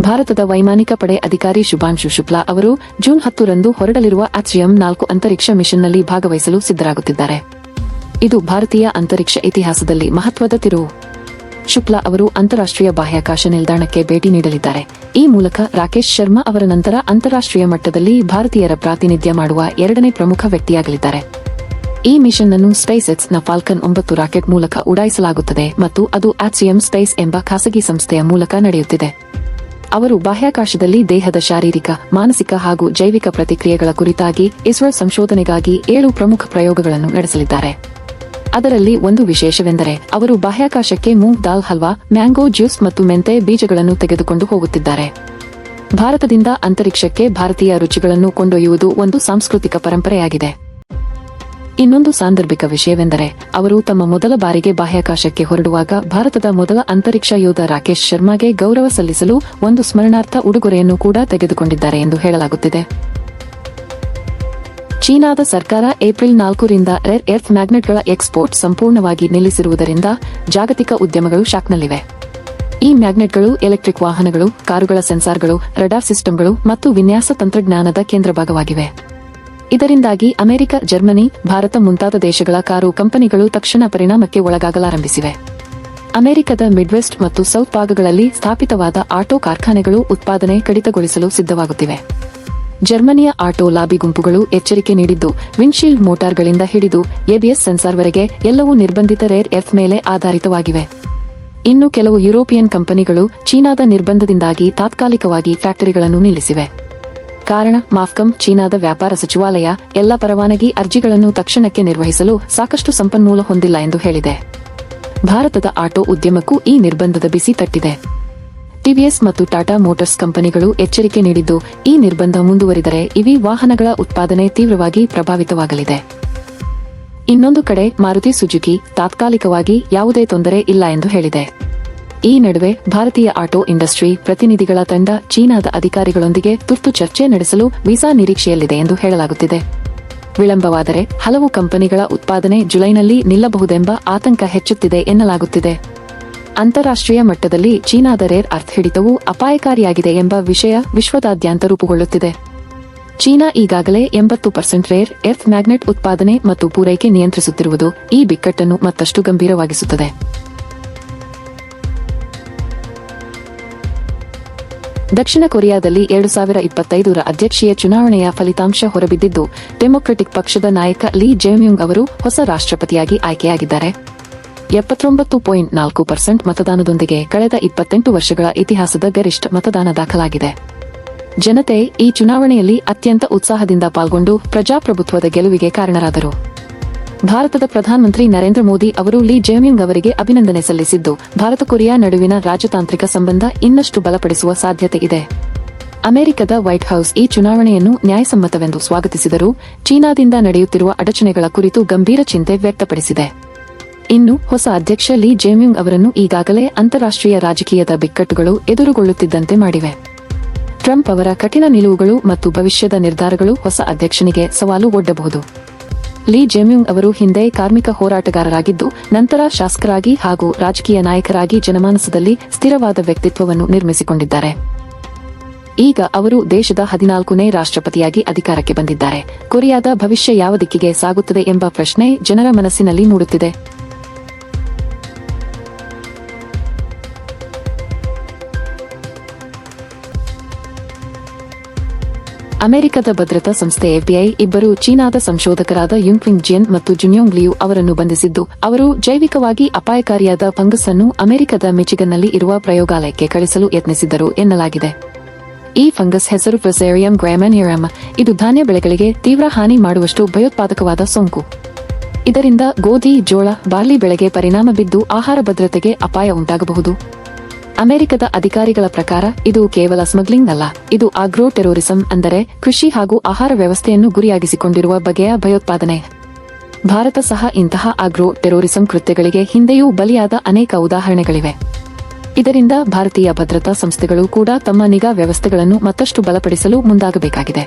ಭಾರತದ ವೈಮಾನಿಕ ಪಡೆ ಅಧಿಕಾರಿ ಶುಭಾಂಶು ಶುಕ್ಲಾ ಅವರು ಜೂನ್ ಹತ್ತರಂದು ಹೊರಡಲಿರುವ ಆಚಿಯಂ ನಾಲ್ಕು ಅಂತರಿಕ್ಷ ಮಿಷನ್ನಲ್ಲಿ ಭಾಗವಹಿಸಲು ಸಿದ್ದರಾಗುತ್ತಿದ್ದಾರೆ ಇದು ಭಾರತೀಯ ಅಂತರಿಕ್ಷ ಇತಿಹಾಸದಲ್ಲಿ ಮಹತ್ವದ ತಿರುವು. ಶುಕ್ಲಾ ಅವರು ಅಂತಾರಾಷ್ಟ್ರೀಯ ಬಾಹ್ಯಾಕಾಶ ನಿಲ್ದಾಣಕ್ಕೆ ಭೇಟಿ ನೀಡಲಿದ್ದಾರೆ. ಈ ಮೂಲಕ ರಾಕೇಶ್ ಶರ್ಮಾ ಅವರ ನಂತರ ಅಂತಾರಾಷ್ಟ್ರೀಯ ಮಟ್ಟದಲ್ಲಿ ಭಾರತೀಯರ ಪ್ರಾತಿನಿಧ್ಯ ಮಾಡುವ ಎರಡನೇ ಪ್ರಮುಖ ವ್ಯಕ್ತಿಯಾಗಲಿದ್ದಾರೆ. ಈ ಮಿಷನ್ ಅನ್ನು ಸ್ಪೇಸ್ ಎಕ್ಸ್ನ ಫಾಲ್ಕನ್ ಒಂಬತ್ತು ರಾಕೆಟ್ ಮೂಲಕ ಉಡಾಯಿಸಲಾಗುತ್ತದೆ ಮತ್ತು ಅದು ಆಕ್ಸಿಯಂ ಸ್ಪೇಸ್ ಎಂಬ ಖಾಸಗಿ ಸಂಸ್ಥೆಯ ಮೂಲಕ ನಡೆಯುತ್ತಿದೆ. ಅವರು ಬಾಹ್ಯಾಕಾಶದಲ್ಲಿ ದೇಹದ ಶಾರೀರಿಕ, ಮಾನಸಿಕ ಹಾಗೂ ಜೈವಿಕ ಪ್ರತಿಕ್ರಿಯೆಗಳ ಕುರಿತಾಗಿ ಇಸ್ರೋ ಸಂಶೋಧನೆಗಾಗಿ ಏಳು ಪ್ರಮುಖ ಪ್ರಯೋಗಗಳನ್ನು ನಡೆಸಲಿದ್ದಾರೆ. ಅದರಲ್ಲಿ ಒಂದು ವಿಶೇಷವೆಂದರೆ, ಅವರು ಬಾಹ್ಯಾಕಾಶಕ್ಕೆ ಮೂಂಗ್ ದಾಲ್ ಹಲ್ವಾ, ಮ್ಯಾಂಗೋ ಜ್ಯೂಸ್ ಮತ್ತು ಮೆಂತೆ ಬೀಜಗಳನ್ನು ತೆಗೆದುಕೊಂಡು ಹೋಗುತ್ತಿದ್ದಾರೆ. ಭಾರತದಿಂದ ಅಂತರಿಕ್ಷಕ್ಕೆ ಭಾರತೀಯ ರುಚಿಗಳನ್ನು ಕೊಂಡೊಯ್ಯುವುದು ಒಂದು ಸಾಂಸ್ಕೃತಿಕ ಪರಂಪರೆಯಾಗಿದೆ. ಇನ್ನೊಂದು ಸಾಂದರ್ಭಿಕ ವಿಷಯವೆಂದರೆ, ಅವರು ತಮ್ಮ ಮೊದಲ ಬಾರಿಗೆ ಬಾಹ್ಯಾಕಾಶಕ್ಕೆ ಹೊರಡುವಾಗ ಭಾರತದ ಮೊದಲ ಅಂತರಿಕ್ಷ ಯೋಧ ರಾಕೇಶ್ ಶರ್ಮಾಗೆ ಗೌರವ ಸಲ್ಲಿಸಲು ಒಂದು ಸ್ಮರಣಾರ್ಥ ಉಡುಗೊರೆಯನ್ನು ಕೂಡ ತೆಗೆದುಕೊಂಡಿದ್ದಾರೆ ಎಂದು ಹೇಳಲಾಗುತ್ತಿದೆ. ಚೀನಾದ ಸರ್ಕಾರ ಏಪ್ರಿಲ್ ನಾಲ್ಕರಿಂದ ರೇರ್ ಎರ್ತ್ ಮ್ಯಾಗ್ನೆಟ್ಗಳ ಎಕ್ಸ್ಪೋರ್ಟ್ ಸಂಪೂರ್ಣವಾಗಿ ನಿಲ್ಲಿಸಿರುವುದರಿಂದ ಜಾಗತಿಕ ಉದ್ಯಮಗಳು ಶಾಕ್ನಲ್ಲಿವೆ. ಈ ಮ್ಯಾಗ್ನೆಟ್ಗಳು ಎಲೆಕ್ಟ್ರಿಕ್ ವಾಹನಗಳು, ಕಾರುಗಳ ಸೆನ್ಸಾರ್ಗಳು, ರಡಾರ್ ಸಿಸ್ಟಂಗಳು ಮತ್ತು ವಿನ್ಯಾಸ ತಂತ್ರಜ್ಞಾನದ ಕೇಂದ್ರ ಭಾಗವಾಗಿವೆ. ಇದರಿಂದಾಗಿ ಅಮೆರಿಕ, ಜರ್ಮನಿ, ಭಾರತ ಮುಂತಾದ ದೇಶಗಳ ಕಾರು ಕಂಪನಿಗಳು ತಕ್ಷಣ ಪರಿಣಾಮಕ್ಕೆ ಒಳಗಾಗಲಾರಂಭಿಸಿವೆ. ಅಮೆರಿಕದ ಮಿಡ್ವೆಸ್ಟ್ ಮತ್ತು ಸೌತ್ ಭಾಗಗಳಲ್ಲಿ ಸ್ಥಾಪಿತವಾದ ಆಟೋ ಕಾರ್ಖಾನೆಗಳು ಉತ್ಪಾದನೆ ಕಡಿತಗೊಳಿಸಲು ಸಿದ್ಧವಾಗುತ್ತಿವೆ. ಜರ್ಮನಿಯ ಆಟೋ ಲಾಬಿ ಗುಂಪುಗಳು ಎಚ್ಚರಿಕೆ ನೀಡಿದ್ದು, ವಿಂಡ್ಶೀಲ್ಡ್ ಮೋಟಾರ್ಗಳಿಂದ ಹಿಡಿದು ಎಬಿಎಸ್ ಸೆನ್ಸಾರ್ವರೆಗೆ ಎಲ್ಲವೂ ನಿರ್ಬಂಧಿತ ರೇರ್ ಎಫ್ ಮೇಲೆ ಆಧಾರಿತವಾಗಿವೆ. ಇನ್ನು ಕೆಲವು ಯುರೋಪಿಯನ್ ಕಂಪನಿಗಳು ಚೀನಾದ ನಿರ್ಬಂಧದಿಂದಾಗಿ ತಾತ್ಕಾಲಿಕವಾಗಿ ಫ್ಯಾಕ್ಟರಿಗಳನ್ನು ನಿಲ್ಲಿಸಿವೆ. ಕಾರಣ, ಮಾಫ್ಕಂ, ಚೀನಾದ ವ್ಯಾಪಾರ ಸಚಿವಾಲಯ ಎಲ್ಲ ಪರವಾನಗಿ ಅರ್ಜಿಗಳನ್ನು ತಕ್ಷಣಕ್ಕೆ ನಿರ್ವಹಿಸಲು ಸಾಕಷ್ಟು ಸಂಪನ್ಮೂಲ ಹೊಂದಿಲ್ಲ ಎಂದು ಹೇಳಿದೆ. ಭಾರತದ ಆಟೋ ಉದ್ಯಮಕ್ಕೂ ಈ ನಿರ್ಬಂಧದ ಬಿಸಿ ತಟ್ಟಿದೆ. ಟಿವಿಎಸ್ ಮತ್ತು ಟಾಟಾ ಮೋಟಾರ್ಸ್ ಕಂಪನಿಗಳು ಎಚ್ಚರಿಕೆ ನೀಡಿದ್ದು, ಈ ನಿರ್ಬಂಧ ಮುಂದುವರಿದರೆ ಇವಿ ವಾಹನಗಳ ಉತ್ಪಾದನೆ ತೀವ್ರವಾಗಿ ಪ್ರಭಾವಿತವಾಗಲಿದೆ. ಇನ್ನೊಂದು ಕಡೆ ಮಾರುತಿ ಸುಜುಕಿ ತಾತ್ಕಾಲಿಕವಾಗಿ ಯಾವುದೇ ತೊಂದರೆ ಇಲ್ಲ ಎಂದು ಹೇಳಿದೆ. ಈ ನಡುವೆ ಭಾರತೀಯ ಆಟೋ ಇಂಡಸ್ಟ್ರಿ ಪ್ರತಿನಿಧಿಗಳ ತಂಡ ಚೀನಾದ ಅಧಿಕಾರಿಗಳೊಂದಿಗೆ ತುರ್ತು ಚರ್ಚೆ ನಡೆಸಲು ವೀಸಾ ನಿರೀಕ್ಷೆಯಲ್ಲಿದೆ ಎಂದು ಹೇಳಲಾಗುತ್ತಿದೆ. ವಿಳಂಬವಾದರೆ ಹಲವು ಕಂಪನಿಗಳ ಉತ್ಪಾದನೆ ಜುಲೈನಲ್ಲಿ ನಿಲ್ಲಬಹುದೆಂಬ ಆತಂಕ ಹೆಚ್ಚುತ್ತಿದೆ ಎನ್ನಲಾಗುತ್ತಿದೆ. ಅಂತಾರಾಷ್ಟ್ರೀಯ ಮಟ್ಟದಲ್ಲಿ ಚೀನಾದ ರೇರ್ ಅರ್ಥ ಹಿಡಿತವು ಅಪಾಯಕಾರಿಯಾಗಿದೆ ಎಂಬ ವಿಷಯ ವಿಶ್ವದಾದ್ಯಂತ ರೂಪುಗೊಳ್ಳುತ್ತಿದೆ. ಚೀನಾ ಈಗಾಗಲೇ ಎಂಬತ್ತು ಪರ್ಸೆಂಟ್ ರೇರ್ ಎರ್ತ್ ಮ್ಯಾಗ್ನೆಟ್ ಉತ್ಪಾದನೆ ಮತ್ತು ಪೂರೈಕೆ ನಿಯಂತ್ರಿಸುತ್ತಿರುವುದು ಈ ಬಿಕ್ಕಟ್ಟನ್ನು ಮತ್ತಷ್ಟು ಗಂಭೀರವಾಗಿಸುತ್ತದೆ. ದಕ್ಷಿಣ ಕೊರಿಯಾದಲ್ಲಿ ಎರಡು ಸಾವಿರ ಇಪ್ಪತ್ತೈದರ ಅಧ್ಯಕ್ಷೀಯ ಚುನಾವಣೆಯ ಫಲಿತಾಂಶ ಹೊರಬಿದ್ದಿದ್ದು, ಡೆಮೊಕ್ರೆಟಿಕ್ ಪಕ್ಷದ ನಾಯಕ ಲೀ ಜೆಮ್ಯುಂಗ್ ಅವರು ಹೊಸ ರಾಷ್ಟ್ರಪತಿಯಾಗಿ ಆಯ್ಕೆಯಾಗಿದ್ದಾರೆ. ಎಪ್ಪತ್ತೊಂಬತ್ತು ಪಾಯಿಂಟ್ ನಾಲ್ಕು ಪರ್ಸೆಂಟ್ ಮತದಾನದೊಂದಿಗೆ ಕಳೆದ ಇಪ್ಪತ್ತೆಂಟು ವರ್ಷಗಳ ಇತಿಹಾಸದ ಗರಿಷ್ಠ ಮತದಾನ ದಾಖಲಾಗಿದೆ. ಜನತೆ ಈ ಚುನಾವಣೆಯಲ್ಲಿ ಅತ್ಯಂತ ಉತ್ಸಾಹದಿಂದ ಪಾಲ್ಗೊಂಡು ಪ್ರಜಾಪ್ರಭುತ್ವದ ಗೆಲುವಿಗೆ ಕಾರಣರಾದರು. ಭಾರತದ ಪ್ರಧಾನಮಂತ್ರಿ ನರೇಂದ್ರ ಮೋದಿ ಅವರು ಲೀ ಜೇಮ್ಯುಂಗ್ ಅವರಿಗೆ ಅಭಿನಂದನೆ ಸಲ್ಲಿಸಿದ್ದು, ಭಾರತ ಕೊರಿಯಾ ನಡುವಿನ ರಾಜತಾಂತ್ರಿಕ ಸಂಬಂಧ ಇನ್ನಷ್ಟು ಬಲಪಡಿಸುವ ಸಾಧ್ಯತೆ ಇದೆ. ಅಮೆರಿಕದ ವೈಟ್ ಹೌಸ್ ಈ ಚುನಾವಣೆಯನ್ನು ನ್ಯಾಯಸಮ್ಮತವೆಂದು ಸ್ವಾಗತಿಸಿದರು, ಚೀನಾದಿಂದ ನಡೆಯುತ್ತಿರುವ ಅಡಚಣೆಗಳ ಕುರಿತು ಗಂಭೀರ ಚಿಂತೆ ವ್ಯಕ್ತಪಡಿಸಿದೆ. ಇನ್ನು ಹೊಸ ಅಧ್ಯಕ್ಷ ಲೀ ಜೇಮ್ಯುಂಗ್ ಅವರನ್ನು ಈಗಾಗಲೇ ಅಂತಾರಾಷ್ಟ್ರೀಯ ರಾಜಕೀಯದ ಬಿಕ್ಕಟ್ಟುಗಳು ಎದುರುಗೊಳ್ಳುತ್ತಿದ್ದಂತೆ ಮಾಡಿವೆ. ಟ್ರಂಪ್ ಅವರ ಕಠಿಣ ನಿಲುವುಗಳು ಮತ್ತು ಭವಿಷ್ಯದ ನಿರ್ಧಾರಗಳು ಹೊಸ ಅಧ್ಯಕ್ಷನಿಗೆ ಸವಾಲು ಒಡ್ಡಬಹುದು. ಲೀ ಜೆಮ್ಯುಂಗ್ ಅವರು ಹಿಂದೆ ಕಾರ್ಮಿಕ ಹೋರಾಟಗಾರರಾಗಿದ್ದು, ನಂತರ ಶಾಸಕರಾಗಿ ಹಾಗೂ ರಾಜಕೀಯ ನಾಯಕರಾಗಿ ಜನಮಾನಸದಲ್ಲಿ ಸ್ಥಿರವಾದ ವ್ಯಕ್ತಿತ್ವವನ್ನು ನಿರ್ಮಿಸಿಕೊಂಡಿದ್ದಾರೆ. ಈಗ ಅವರು ದೇಶದ ಹದಿನಾಲ್ಕನೇ ರಾಷ್ಟ್ರಪತಿಯಾಗಿ ಅಧಿಕಾರಕ್ಕೆ ಬಂದಿದ್ದಾರೆ. ಕೊರಿಯಾದ ಭವಿಷ್ಯ ಯಾವ ದಿಕ್ಕಿಗೆ ಸಾಗುತ್ತದೆ ಎಂಬ ಪ್ರಶ್ನೆ ಜನರ ಮನಸ್ಸಿನಲ್ಲಿ ಮೂಡುತ್ತಿದೆ. ಅಮೆರಿಕದ ಭದ್ರತಾ ಸಂಸ್ಥೆ ಎಫ್ಬಿಐ ಇಬ್ಬರು ಚೀನಾದ ಸಂಶೋಧಕರಾದ ಯುಂಗ್ವಿಂಗ್ ಜಿಯನ್ ಮತ್ತು ಜುನ್ಯೋಂಗ್ ಲಿಯು ಅವರನ್ನು ಬಂಧಿಸಿದ್ದು. ಅವರು ಜೈವಿಕವಾಗಿ ಅಪಾಯಕಾರಿಯಾದ ಫಂಗಸ್ ಅನ್ನು ಅಮೆರಿಕದ ಮಿಚಿಗನ್ನಲ್ಲಿ ಇರುವ ಪ್ರಯೋಗಾಲಯಕ್ಕೆ ಕಳಿಸಲು ಯತ್ನಿಸಿದ್ದರು ಎನ್ನಲಾಗಿದೆ. ಈ ಫಂಗಸ್ ಹೆಸರು ಫ್ರೆಸೇರಿಯಂ ಗ್ರಾಮನ್ಯರಮ್ ಇದು ಧಾನ್ಯ ಬೆಳೆಗಳಿಗೆ ತೀವ್ರ ಹಾನಿ ಮಾಡುವಷ್ಟು ಭಯೋತ್ಪಾದಕವಾದ ಸೋಂಕು. ಇದರಿಂದ ಗೋಧಿ, ಜೋಳ, ಬಾರ್ಲಿ ಬೆಳೆಗೆ ಪರಿಣಾಮ ಬಿದ್ದು ಆಹಾರ ಭದ್ರತೆಗೆ ಅಪಾಯ ಉಂಟಾಗಬಹುದು. ಅಮೆರಿಕದ ಅಧಿಕಾರಿಗಳ ಪ್ರಕಾರ, ಇದು ಕೇವಲ ಸ್ಮಗ್ಲಿಂಗ್ ಅಲ್ಲ ಇದು ಆಗ್ರೋ ಟೆರೋರಿಸಂ ಅಂದರೆ ಕೃಷಿ ಹಾಗೂ ಆಹಾರ ವ್ಯವಸ್ಥೆಯನ್ನು ಗುರಿಯಾಗಿಸಿಕೊಂಡಿರುವ ಬಗೆಯ ಭಯೋತ್ಪಾದನೆ. ಭಾರತ ಸಹ ಇಂತಹ ಆಗ್ರೋ ಟೆರೋರಿಸಂ ಕೃತ್ಯಗಳಿಗೆ ಹಿಂದೆಯೂ ಬಲಿಯಾದ ಅನೇಕ ಉದಾಹರಣೆಗಳಿವೆ. ಇದರಿಂದ ಭಾರತೀಯ ಭದ್ರತಾ ಸಂಸ್ಥೆಗಳು ಕೂಡ ತಮ್ಮ ನಿಗಾ ವ್ಯವಸ್ಥೆಗಳನ್ನು ಮತ್ತಷ್ಟು ಬಲಪಡಿಸಲು ಮುಂದಾಗಬೇಕಾಗಿದೆ.